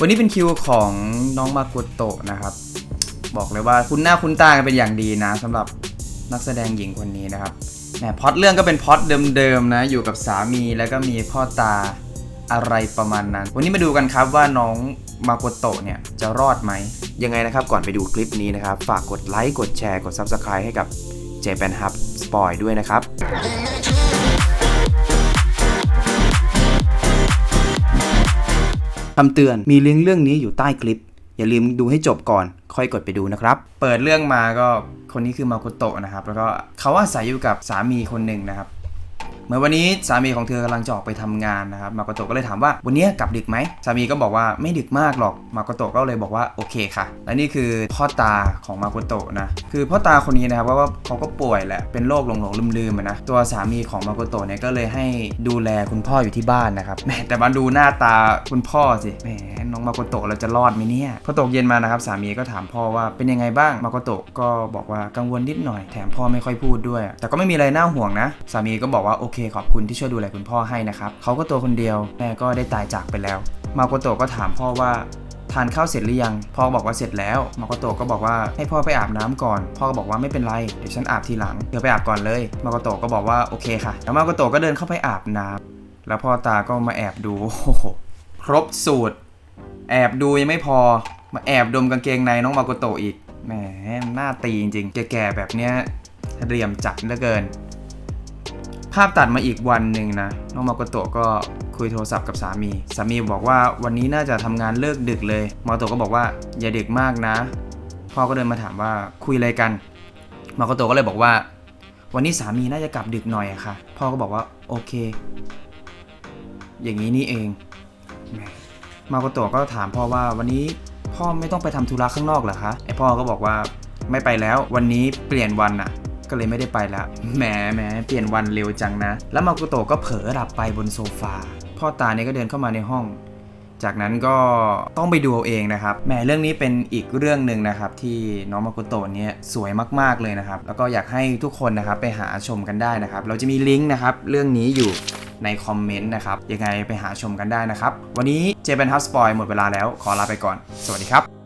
วันนี้เป็นคิวของน้องมากุโตะนะครับ บอกเลยว่าคุณหน้าคุณตากันเป็นอย่างดีนะสำหรับนักแสดงหญิงคนนี้นะครับแหมพล็อตเรื่องก็เป็นพอตเดิมๆนะ อยู่กับสามีแล้วก็มีพ่อตาอะไรประมาณนั้น วันนี้มาดูกันครับว่าน้องมาโกโตะเนี่ยจะรอดไหม ยังไงนะครับก่อนไปดูคลิปนี้นะครับ ฝากกดไลค์ กดแชร์ กด Subscribe ให้กับ j p a n Hub Spoil ด้วยนะครับ คำเตือนมีลิงก์เรื่องนี้อยู่ใต้คลิป อย่าลืมดูให้จบก่อน ค่อยกดไปดูนะครับ เปิดเรื่องมาก็คนนี้คือมาโกโตะนะครับ แล้วก็เขาอาศัยอยู่กับสามีคนหนึ่งนะครับ เมื่อวันนี้สามีของเธอกำลังจะออกไปทำงานนะครับมาโกโตก็เลยถามว่าวันนี้กลับดึกไหมสามีก็บอกว่าไม่ดึกมากหรอกมาโกโตก็เลยบอกว่าโอเคค่ะ และนี่คือพ่อตาของมาโกโตนะคือพ่อตาคนนี้นะครับว่าเขาก็ป่วยแหละเป็นโรคหลงหลงลืมลืมนะตัวสามีของมาโกโตเนี่ยก็เลยให้ดูแลคุณพ่ออยู่ที่บ้านนะครับแหมแต่มาดูหน้าตาคุณพ่อสิแหมน้องมาโกโตเราจะรอดไหมเนี่ยพอตกเย็นมานะครับสามีก็ถามพ่อว่าเป็นยังไงบ้างมาโกโตก็บอกว่ากังวลนิดหน่อยแถมพ่อไม่ค่อยพูดด้วย แต่ก็ไม่มีอะไรน่าห่วงนะ สามีก็บอกว่าโอเคขอบคุณที่ช่วยดูแลคุณพ่อให้นะครับเขาก็ตัวคนเดียวแม่ก็ได้ตายจากไปแล้ว มาโกโตะก็ถามพ่อว่าทานข้าวเสร็จหรือยัง พ่อบอกว่าเสร็จแล้ว มาโกโตะก็บอกว่าให้พ่อไปอาบน้ำก่อน พ่อก็บอกว่าไม่เป็นไร เดี๋ยวฉันอาบทีหลัง เธอไปอาบก่อนเลย มาโกโตะก็บอกว่าโอเคค่ะ แล้วมาโกโตะก็เดินเข้าไปอาบน้ำแล้วพ่อตาก็มาแอบดู โอ้โห ครบสูตร แอบดูยังไม่พอ มาแอบดมกางเกงในน้องมาโกโตะอีก แหม หน้าตีจริงๆ แก่ๆแบบเนี้ยเหลี่ยมจัดเหลือเกินาพตัดมาอีกวันหนึ่งนะน้องมาโกโตะก็คุยโทรศัพท์กับสามี สามีบอกว่าวันนี้น่าจะทำงานเลิกดึกเลยมาโกโตะก็บอกว่าอย่าดึกมากนะ พ่อก็เดินมาถามว่าคุยอะไรกัน มาโกโตะก็เลยบอกว่า วันนี้สามีน่าจะกลับดึกหน่อยอะค่ะ พ่อก็บอกว่าโอเค อย่างนี้นี่เองมาโกโตะก็ถามพ่อว่าวันนี้พ่อไม่ต้องไปทำธุระข้างนอกเหรอคะไอพ่อก็บอกว่าไม่ไปแล้ววันนี้เปลี่ยนวันอะ ก็เลยไม่ได้ไปแล้วแหมแหมเปลี่ยนวันเร็วจังนะ แล้วมาโกโตะก็เผลอหลับไปบนโซฟา พ่อตาเนี่ยก็เดินเข้ามาในห้อง จากนั้นก็ต้องไปดูเอาเองนะครับแหมเรื่องนี้เป็นอีกเรื่องหนึ่งนะครับ ที่น้องมาโกโตะเนี่ยสวยมากๆเลยนะครับ แล้วก็อยากให้ทุกคนนะครับไปหาชมกันได้นะครับ เราจะมีลิงก์นะครับเรื่องนี้อยู่ในคอมเมนต์นะครับ ยังไงไปหาชมกันได้นะครับ วันนี้เจเป็นฮับสปอยหมดเวลาแล้ว ขอลาไปก่อน สวัสดีครับ